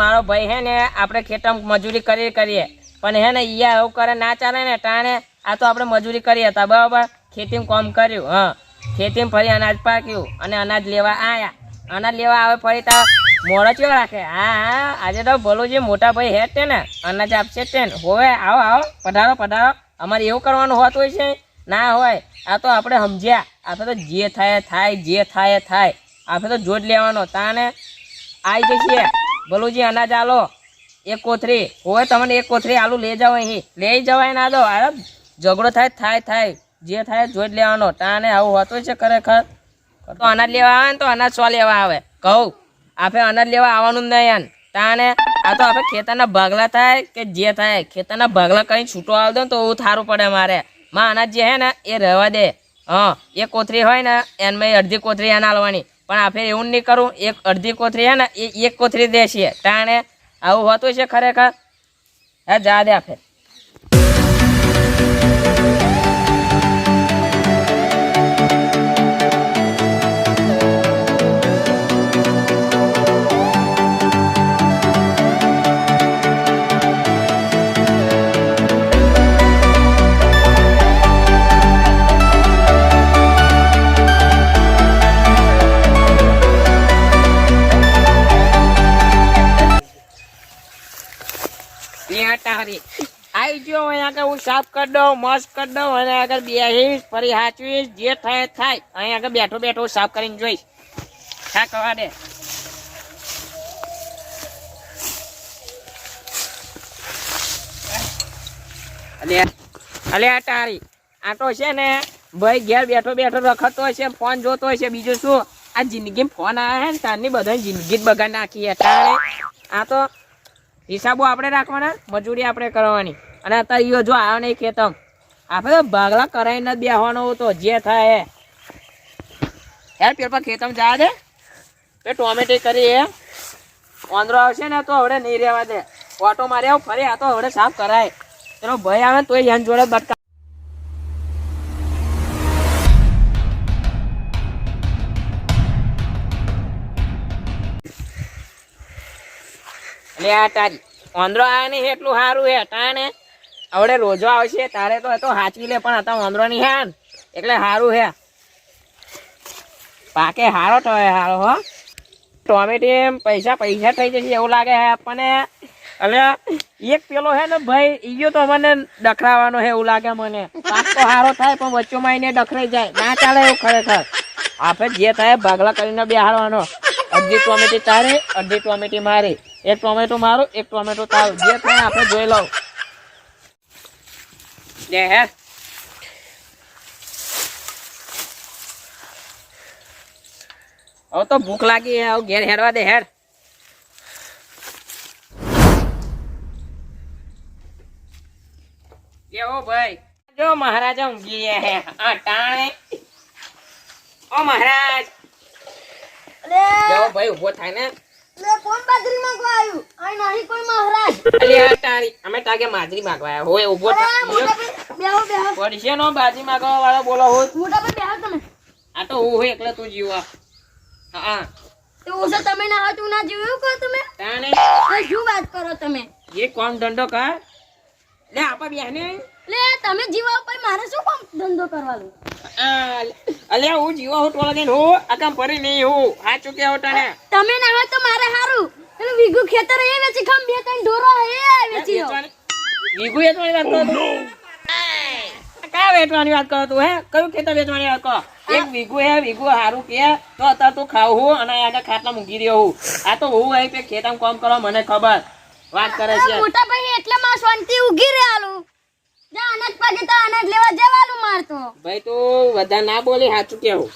મારો ભાઈ હે ને, આપણે ખેતર મજૂરી કરી કરીએ. પણ હે ને, ઈયા એવું કરે ના ચાલે ને, ટાણે આ તો આપણે મજૂરી કરી હતા, બરાબર? ખેતીમાં કામ કર્યું, હા. ખેતીમાં ફરી અનાજ પાક્યું અને અનાજ લેવા આયા. અનાજ લેવા આવે ફરી તા મોડો ચેવો રાખે? હા હા, આજે તો ભલું જે મોટા ભાઈ હે તે ને, અનાજ આપશે તે ને. હોવે, આવો આવો, પધારો પધારો. અમારે એવું કરવાનું હોતું હોય છે? ના હોય. આ તો આપણે સમજ્યા. આપણે તો જે થાય થાય, જે થાય થાય. આપણે તો જોડ લેવાનો તાને આવી જઈએ ભલું અનાજ આલો. એક કોથરી. હોય તમને એક કોથરી આલુ લઈ જાઓ અહીં. લઈ જવાય ના દો. અરે, ઝઘડો થાય થાય થાય. જે થાય જોઈ જ લેવાનો. તાને આવું હોતું છે ખરેખર? તો અનાજ લેવા આવે ને તો અનાજ સો લેવા આવે. કહું. આપણે અનાજ લેવા આવવાનું જ નહીં તાને આ તો આપણે ખેતરના ભાગલા થાય કે જે થાય. ખેતરના ભાગલા કંઈ છૂટો આવી દો ને તો એવું સારું પડે મારે. માં અનાજ જે હે ને, એ રહેવા દે. હા, એક કોથરી હોય ને એનમાં અડધી કોથરી એને આલવાની. પણ આપણે એવું નહીં કરું, એક અડધી કોથરી હે ને, એ એક કોથરી દે છે ટાણે આવું હોતું છે ખરેખર? હા, જા દે આ ત્યાં આવી ગયો અહીં આગળ હું સાફ કરી દઉં, મસ્ત કરી દઉં, અને આગળ બેસીશ ફરી હાચવીશ, જે થાય થાય. અહીંયા આગળ બેઠો બેઠો સાફ કરીને જોઈશ. હા, કવા દે. અલે તારી. આ તો છે ને, ભાઈ ઘેર બેઠો બેઠો રખતો છે, ફોન જોતો છે, બીજું શું? આ જિંદગી ફોન આવ્યા છે ને, તારની બધા જિંદગી જ બગાડ નાખી અત્યારે આ તો હિસાબો આપણે રાખવાના, મજૂરી આપણે કરવાની. અને અત્યારે જો આવ્યો નહીં ખેતમ આપણે ભાગલા કરાવીને જ બેસવાનો હતો જે થાય યાર પેલા ખેતમ જા દે. એ ટોમેટી કરી એ. વાંદરો આવશે ને તો હવે નહીં રહેવા દે. ઓટો મારે આવું ફરી આ તો હવે સાફ કરાય. એનો ભય આવે તો એન જોડે બટકા એટલે આ તારી. વાંદરો આવે ને એટલું સારું હે તાણે આવડે રોજો આવશે, તારે તો એ હાચવી લે, પણ હતા વાંદરો નહીં હે. એટલે સારું હે. પાકે હારો તો હારો, હો. ટોમેટી પૈસા પૈસા થઈ જશે એવું લાગે હે આપણને. એટલે એક પેલો હે ને ભાઈ ગયો તો મને ડખરાવાનો હે એવું લાગે મને. પાક તો હારો થાય, પણ વચ્ચોમાં એને ડખરાઈ જાય. ના ચાલે એવું ખરેખર. આપણે જે થાય ભાગલા કરીને બેહાડવાનો. અડધી ટોમેટી તારી, અડધી ટોમેટી મારી. એક ટોમેટો મારું, એક ટોમેટો તારું. જે થાય આપણે જોઈ લઉં. લે ha. હવે તો ભૂખ લાગી હે હવે ઘેર હેરવા દે હેર કેવો ભાઈ જો મહારાજા ઊંઘી ગયા હે આ ટાણે ઓ મહારાજ કેવો ભાઈ ઊભો થાય ને લે કોણ બાજરી માંગવા આવ્યું અહીં નહીં કોઈ મહારાજ. અલી આ તારી અમે તાકે માજરી માંગવા આવ્યા હોય ઊભો અરે, થાય મોટા ભાઈ બેહો બેહો. પડશે નો બાજી માંગવા વાળો બોલો હોય? મોટા ભાઈ બેહો તમે. આ તો હું હોય એકલે તું જીવા હા. તો ઓછો તમે ના હતું ના જીવ્યું કહો તમે. તાણે? શું વાત કરો તમે? એ કોમ ધંધો કર. લે આપા બેહને. લે તમે જીવા ઉપર મારે શું કોમ ધંધો કરવાનો? અલ્યા હું જીવા હું ટોળા દઈને હું આ કામ ફરી નહીં હું હાચું કે તને તમે ના હોય તો મારે હારું. પેલું વીગુ ખેતર એ વેચી ખમ બે ત્રણ ઢોરો એ વેચી વીગુ એ વેચવાની વાત કરો કયા વેચવાની વાત કરો તું હે? કયું ખેતર વેચવાની વાત કરો? એક વીઘુ હે વીઘુ હારું કે. તો અત્યારે તું ખાવ હું અને આગળ ખાટલા મૂકી રહ્યો હું. આ તો હું અહીં કે ખેતરમાં કામ કરવા મને ખબર. વાત કરે છે. મોટા ભાઈ એટલે માં શાંતિ ઉગી રહેલું જા અનાજ પાકે તો અનાજ લેવા જવાનું મારતો ભાઈ તું બધા ના બોલી સાચું કેવું?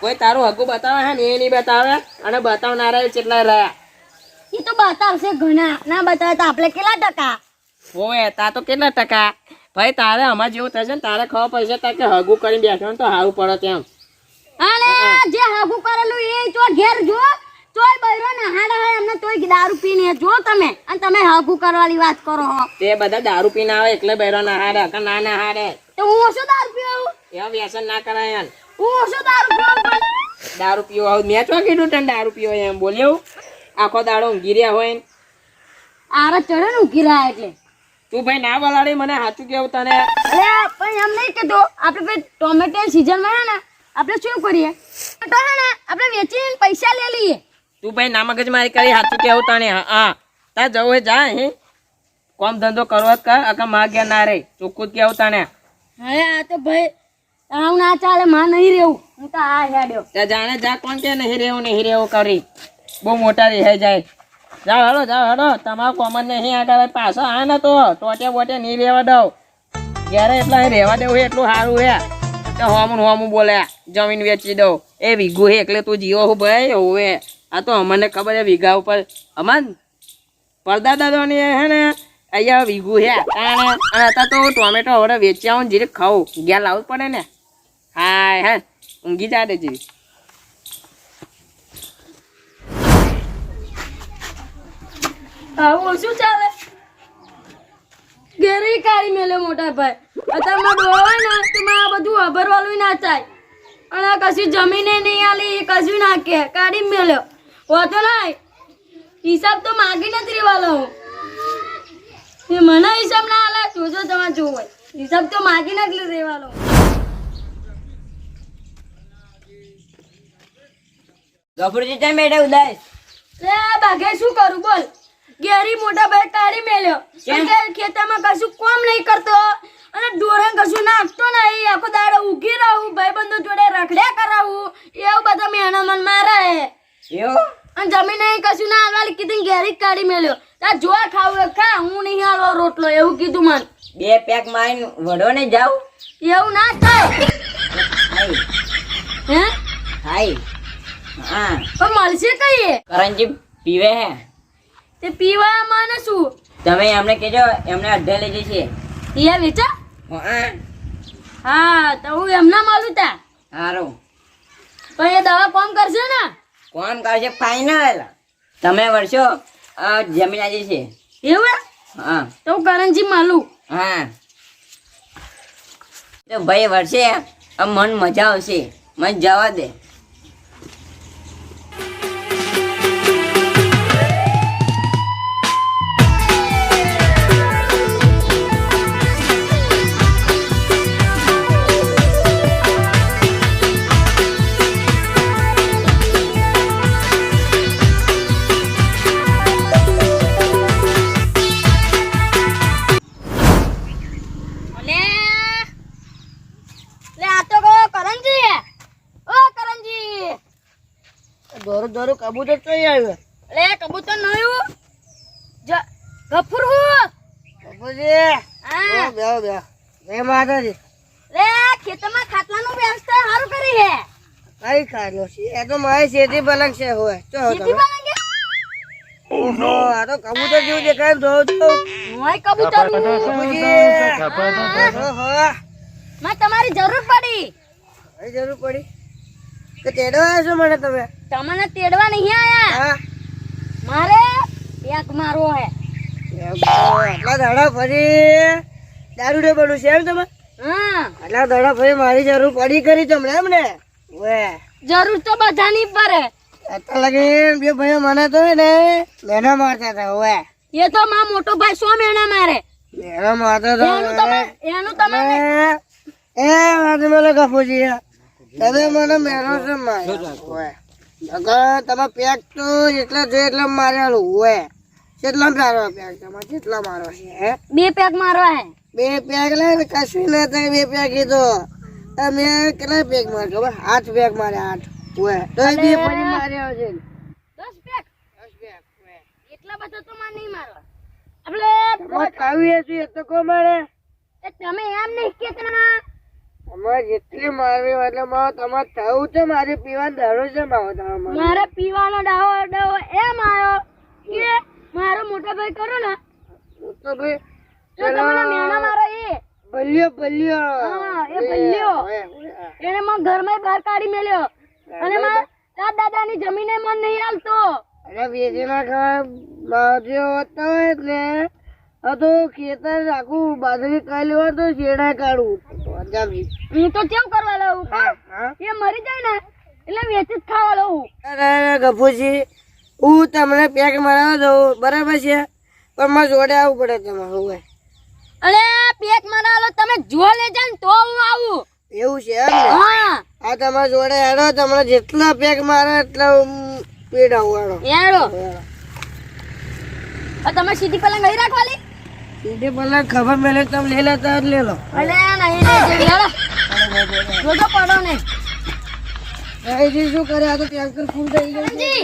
કોઈ તારું હગું બતાવે હે ને એ નહીં બતાવે? અને બતાવનારા કેટલા રહ્યા? એ તો બતાવશે ઘણા. ના બતાવે તો આપણે કેટલા ટકા? ઓએ તા તો કેટલા ટકા? ભાઈ તારે અમાર જેવું થશે ને તારે ખબર પડશે તાર કે હગું કરીને બેઠો ને તો હારું પડે તેમ. અને જે હગું કરેલું એ તો ઘેર જો તોય બૈરો હાડા હોય એમને તોય દારૂ પીને જો તમે. અને તમે હગુ કરવાની વાત કરો હો. તે બધા દારૂ પીને આવે એટલે બૈરો ના હારે કે ના ના હારે તો હું ઓછો દારૂ પીવું? એ વ્યસન ના કરાય યાર હું ઓછો દારૂ પીવું દારૂ પીવો આવું. મેં તો કીધું તને દારૂ પીવો એમ? બોલ્યો આખો દાડો ઊંઘી રહ્યા હોય ને. આરા ચડે ને ઊંઘી રહ્યા એટલે. તું ભાઈ ના બોલાડી મને સાચું કેવું તને? અરે પણ એમ નહીં કીધું આપણે ભાઈ ટોમેટો સિઝનમાં માં ને આપણે શું કરીએ? તો હે ને આપણે વેચીને પૈસા લઈ લઈએ. તું ભાઈ ના મગજ મારી કરી હાથું કેવું તને હા હા. તાર જવું હોય જા અહીં. કોમ ધંધો કરવો કર અકા માગ્યા ના રે ચોખ્ખું કેવું તાણે? હવે આ તો ભાઈ આવું ના ચાલે માં નહીં રહેવું. હું તો આ હેડ્યો. ત્યાં જાણે જા કોણ કે નહીં રહેવું નહીં રહેવું કરી. બહુ મોટા રહે જાય. જાઓ હલો જાઓ હેડો તમારું કોમન નહીં આગળ પાછા આ ને તો. ટોટે બોટે નહીં રહેવા દઉં. ઘેરે એટલા રહેવા દેવું એટલું સારું હે તો હોમું હોમું બોલે જમીન વેચી દઉં. એ વીઘું હે એટલે તું જીવો હું ભાઈ હોવે. આ તો અમને ખબર છે, વીઘા ઉપર અમન પડદા દાદોની હે ને, અહીંયા વીઘું હે અને અત્યારે તો ટોમેટો હવે વેચી આવું જીરે ખાવું ઘેર લાવવું પડે ને. હા હે. ઊંઘી જા દે જીરી. આવું, શું ચાલે? ઘેરે કાઢી મેળ્યો મોટા ભાઈ. અત્યારમાં ડોળાય ને તો માં આ ના થાય. અને કશું જમીને નહીં આલી કશું ના કાઢી મેલ્યો. નહીં. હિસાબ તો માગી નથી રહેવાલો હું મને હિસાબ ના હાલે જોજો તમે જોવો હિસાબ તો માગી નથી રહેવાલો ગફુરજી તમે બેઠા ઉદાસ? બાગે શું કરું બોલ. ઘેરી મોટા ભાઈ કાઢી મેલ્યો. ખેતરમાં કશું કોમ નહીં કરતો. અને ઢોરે કશું નાખતો નહીં. આખો દાડો ઊગી રહું ભાઈબંધો જોડે રખડ્યા કરાવું. એવું બધા મહેણા મન મારે એવું અને જમીન કશું ના હાલવાલી કીધું ઘેરી કાઢી મેલ્યો. ત્યાં જો ખાવું ખા હું નહીં હાલવો રોટલો એવું કીધું મને બે પેક મારીને વડો ને જાવ એવું ના થાય. હે? હાય. હા. પણ મળશે કઈ કરંજી પીવે હે? તે પીવા માને શું? તમે એમને કહેજો એમને અડધે લઈ જશે એ વેચા? હા હા. તો હું એમના મળું તા સારું પણ એ દવા કોમ કરશે ને? કોણ કરશે ફાઇનલ તમે વર્ષો આ જમીન આજે છે. એવું હા. તો કરણજી માલુ હા. તો ભાઈ વર્ષે આ મન મજા આવશે. મને જવા દે. દોરો દોરો કબૂતર કઈ આવ્યો. અરે કબૂતર નયું જ ગફુર હું. બાપુજી હા. બેહો બેહો. જય માતાજી રે ખેતરમાં ખાટલાનું વ્યવસ્થા સારું કરી હે. કઈ ખાડલો છે? એ તો મારી શેતી પલક છે હોય. ચો ઓહો આ તો કબૂતર જેવું દેખાય દો તો મોય કબૂતરમાં તમારી જરૂર પડી. જરૂર પડી? તો તેડો આવ્યો છો મને તમે? તમને તેડવા નહીં આયા? મારે એક મારો હે. એટલા દાડા ફરી દારૂ ડે બનવું છે એમ તમે? હા. એટલા દાડા ફરી મારી જરૂર પડી કરી તમને એમ ને? વે જરૂર તો બધાની પડે. અત્યારે લગી બે ભાઈઓ મને તો ને મેના મારતા હતા વે એ તો માં મોટો ભાઈ સો મેણા મારે. મેના મારતા હતા એનું તમે એનું તમે એ વાત મને કપૂજી તમે મને મેરો છે માર્યો ઓય અગર તમે પેક તો જેટલા જોઈએ એટલે મારેલું હોય. કેટલા મારો પેક તમારે જેટલા મારો છે બે પેક મારો હે. બે પેક લે કશું ના થાય બે પેક કીધો તમે કેટલા પેક માર ખબર? આઠ પેક મારે આઠ હોય. તો બે ફરી માર્યો છે દસ પેક? એટલા બધા તો માર નહીં મારો આપણે કાવ્ય છે તો કો મારે? તમે એમ નહીં કેતા અમારે જેટલી મારવી એટલે મારો તમારે થવું છે મારે પીવાનો દારૂ છે મારો તમારે મારે. પીવાનો ડાવો ડાવો એમ આવ્યો કે મારો મોટો ભાઈ કરો ને. હું ભાઈ તો તમને મેણા મારો એ. હા. એને ઘરમાં બહાર કાઢી મેલ્યો. અને મારા દાદા દાદાની જમીને મન નહીં હાલતો. અરે વેચી નાખવા બાજુ હોતો હોય તો ખેતર આખું બાજરી કાઢી હોય તો શેડા કાઢું. હું તો કેવું કરવા હા? એ મરી જાય ને એટલે વેચી જ ખાવા લઉં અરે ગફુજી હું તમને પેક મરાવવા દઉં બરાબર છે? પણ મારે જોડે આવવું પડે તમારે હોય. અરે પેક મરાલો તમે જો લે જાવ ને તો હું આવું. એવું છે હા. આ તમારા જોડે હેડો તમને જેટલા પેક મારે એટલા હેડો. યારો તમે સીધી પલંગ નહીં રાખવાલી સીધે પેલા ખબર મેલે તમે લઈ લેતા જ તો લો. અરે નહીં લે લે યારો તો પડો ને. અહીંથી શું કરે? આ તો ટેન્કર ફૂલ થઈ ગયું જી.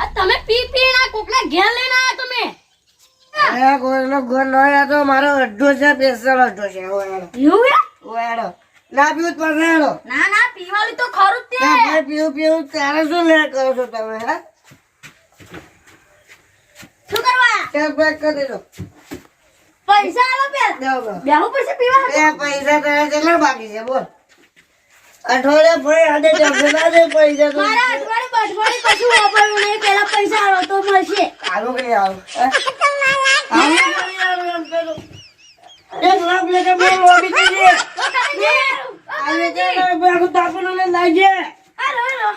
આ તમે પી પી ના કોકના ઘેર લઈને આયા તમે? આ કોઈનો ઘર ન આ તો મારો અડધો છે પેસલ અડધો છે. હવે યુ હેડો ના પીવું તો ના ના પીવાલી તો ખરું જ તે. ના પીવું પીવું ત્યારે શું લે કરો છો તમે હા? શું કરવા? ચાલ બેક કરી દેજો પૈસા આલો બસ. બેહું પડશે પીવા એ પૈસા તારા કેટલા બાકી છે બોલ. અઠવાડિયા જશે દે પૈસા તો. મારા અઠવાડિયે અઠવાડિયે કશું વાપરવું નહીં. પેલા પૈસા આલો તો મળશે. આવું કે હે? આવું કે આવું એમ કરો. એક લાખ લેકે બે લોબી કરી દે આને તાપીનું. આલો આલો.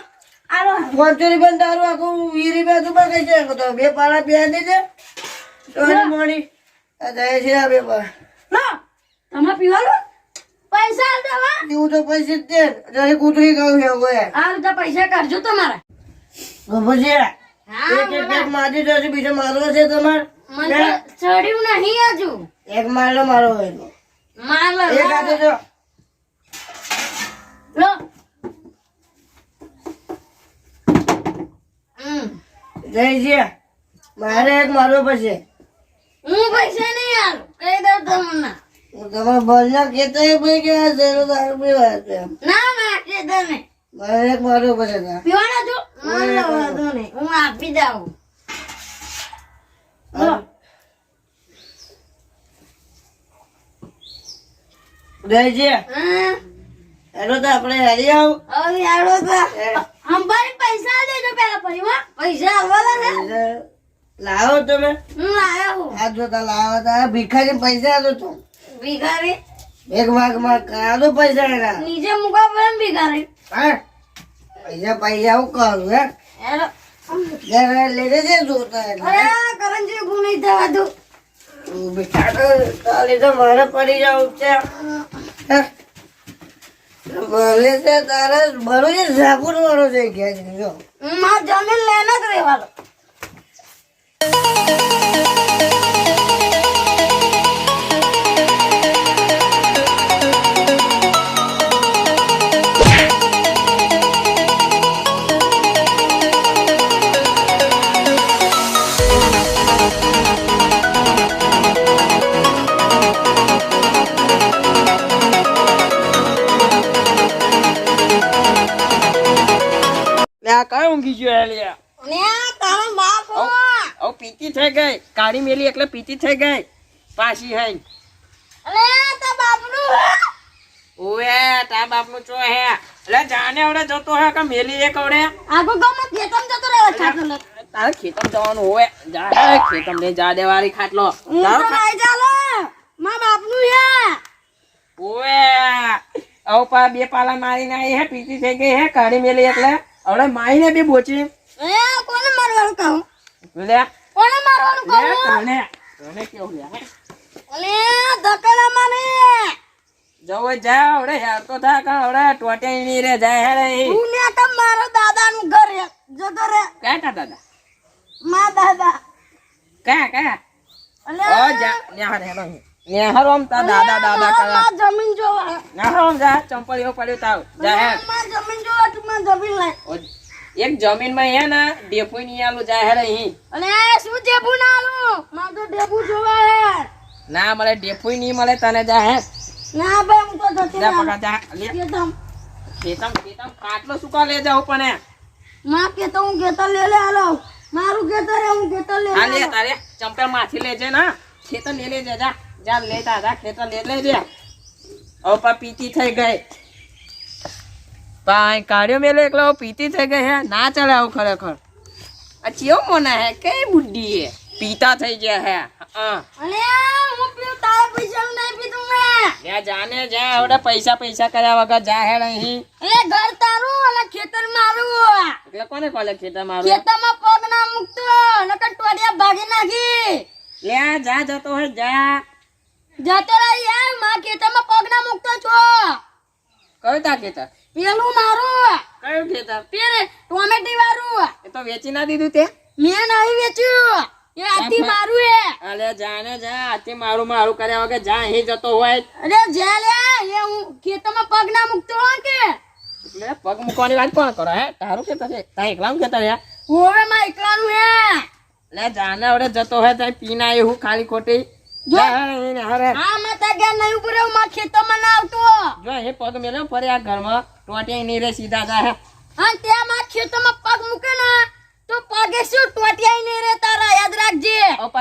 આલો. પાંચસો રૂપિયાનું આખું તું છે. તો બે પાડા બે દીધે સોની મોડી જાય છે આ તમે પીવાલો પૈસા દેવા એવું તો પૈસે દે. જરી કૂતરી કહું છે હવે. આ રીતે પૈસા કાઢજો તમારા. તો એક એક એક મારી જશે બીજો મારવો છે તમારે? મને ચડ્યું નહીં હજુ. એક મારલો મારો હોય તો. એક હાથે જો લો. મારે એક મારવો પછી હું પૈસા કહી દઉં તમને? તમારા કેતા એ ભાઈ કે ઝેરો દારૂ પીવા છે ના ના કે તને મારે એક મારો પછી ના. પીવાનો જો મને વાંધો નહીં. હું આપી દઉં. જય છે તો આપણે હેરી આવું. હવે આડો તો. અંબારી પૈસા દેજો પેલા હો. પૈસા આવવાના લાવો તમે. હું આ જો તા તો આ ભિખારી પૈસા આલો તો. ભિખારી? એક વાગમાં પૈસા એના નીચે પડે ભિખારી. હા? પૈસા પૈસા હું કરું હે? લેજે જોતા અરે કરંજી તું બિચારો તાલી તો મારે પડી જવું છે. ભલે તારે બરો છે ઝાપુર વાળો છે ગયા જો. હું જમીન પીતી થઈ ગઈ. કાળી મેલી એટલે પીતી થઈ ગઈ. પાછી હઈ. અરે તા બાપનું ઓએ તા બાપનું ચો હે? એટલે જાને ઓડે જતો હે કે મેલી એક ઓડે આગો ગામમાં ખેતરમાં જતો રહ્યો ખાટલો. તારે ખેતમ જવાનું હોય જા ખેતમ લઈ જા દેવારી ખાટલો. હું તો નહીં ચાલે મા બાપનું હે. ઓએ આવ પા બે પાલા મારીને આવી હે પીતી થઈ ગઈ હે કાળી મેલી એટલે. હવે માઈને બી બોચી. એ કોને મારવાનું કહું? લે કોને મારવાનું કહું તને. તને કેવું લે અલે ધકેલા મારે જવો જા આવડે યાર તો થા કા આવડે ટોટે ની રે જાય હેડે તું ને તો મારો દાદાનું ઘર જો જતો રે. ક્યાં તા દાદા? મા દાદા. ક્યાં ક્યાં? અલે. ઓ જા ન્યા તા દાદા દાદા કરા. જમીન જોવા. જા ચંપલીઓ પડ્યું તાવ. જા હે જમીન જોવા તું માં જમીન લાય. એક જમીનમાં હે ને ડેપુ ની આલું જાહેર હે અને. શું ડેપુ ના આલું? માં તો ડેપુ જોવા હે. ના મળે ડેપુ ની મળે તને જાહે ના ભાઈ હું તો જતી જા પકા જા લે. કેતમ. કેતમ ખેતમ ખાટલો શું લે જાવ પણ માં કેતો હું કેતો લે લે આલો મારું કેતો રે હું કેતો લે આ લે તારે ચંપે માથી લેજે ના. ખેતર લે લેજે જા. જા લે જા ખેતર લે લેજે. હવે પા પીતી થઈ ગઈ. પાઈ કાઢ્યો મેલે એકલો હવે પીતી થઈ ગઈ હે. ના ચાલે આવું ખરેખર. આ ચિયો મોના હે? કઈ બુદ્ધિ હે? પીતા થઈ ગયા હે. હા. અલે હું પીઉં તારા પૈસા નહીં પીતું મેં ત્યાં જાને જા હવે પૈસા પૈસા કર્યા વગર જા હે અહીં. અલે ઘર તારું અને ખેતર મારું એટલે કોને કોલે ખેતર મારું? ખેતરમાં પગ ના મૂકતો નકર ટોડિયા ભાગી નાખી. લે આ જા જતો હોય જા. જતો રહી યારમાં ખેતરમાં પગ ના મૂકતો છો. કયું તા ખેતર? પેલું મારું. કયું ખેતર? પેલે ટોમેટી વાળું. એ તો વેચી ના દીધું તે. મેં નહીં વેચ્યું. એ આથી મારું હે અલે જા જા આથી મારું મારું કર્યા વગર જા અહીં જતો હોય. અરે જે લે એ હું ખેતરમાં પગ ના મૂકતો હોય કે. પગ મૂકવાની વાત કોણ કરો હે? તારું ખેતર છે તા એકલાનું ખેતર હોવે માં એકલાનું હે લે જાને હવે જતો હોય ત્યાં પીના એવું ખાલી ખોટી. જો. જા, હે, હે, હરે. હા માં ગયા નહીં ઉપરમાં ખેતરમાં ના આવતો જો એ પગ મેલ્યો ફરી આ ઘરમાં. ટોટિયા નહીં રે સીધા જા હે. અને ત્યાં માં પગ મૂકે ને તો પગે શું ટોટિયાઈ નહીં રે તારા યાદ રાખજે.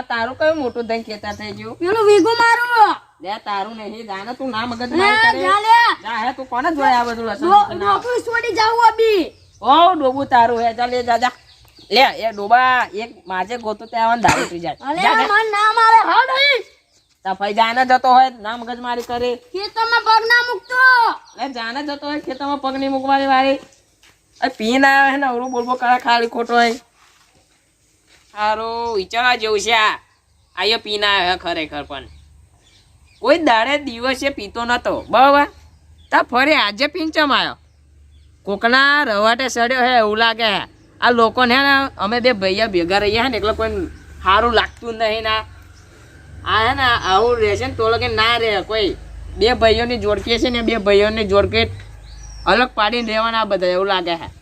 તારું કયું મોટું દઈ ખેતા થઈ ગયું? પેલું વીગું મારું લે તારું નહીં જાને તું ના મગજ મારી કરે. જા જા હે તું કોને જોડે બધું લસણ લસણ છોડી જાવું અબી ઓ ડોબું તારું હે ચાલ લે જા જા. લે એ ડોબા એક માજે ગોતો તે આવન ધારી ઉતરી જાય. જા. મન ના મારે હા અહીં સફાઈ જાને જતો હોય ના મગજ મારી કરે ખેતરમાં પગ ના મૂકતો? લે જાને જતો હોય ખેતરમાં પગ નહીં મૂકવાની વારી. એ પીન આવે ને અવરું બોલબો કરા ખાલી ખોટો હોય. સારું વિચારવા જેવું છે આ. આયો પીન આવે ખરેખર પણ. કોઈ દાડે દિવસે પીતો નતો બરાબર? તા ફરી આજે પીન ચમ આવ્યો કોકના રવાટે સડ્યો હે એવું લાગે હે. આ લોકોને હે ને, અમે બે ભૈયા ભેગા રહીએ ને, એટલે કોઈ સારું લાગતું નહીં ના. આ હે ને, આવું રહેશે ને તો લગે ના રહે, કોઈ બે ભાઈઓની જોડકી છે ને, બે ભાઈઓની જોડકી અલગ પાડીને રહેવાના બધા, એવું લાગે છે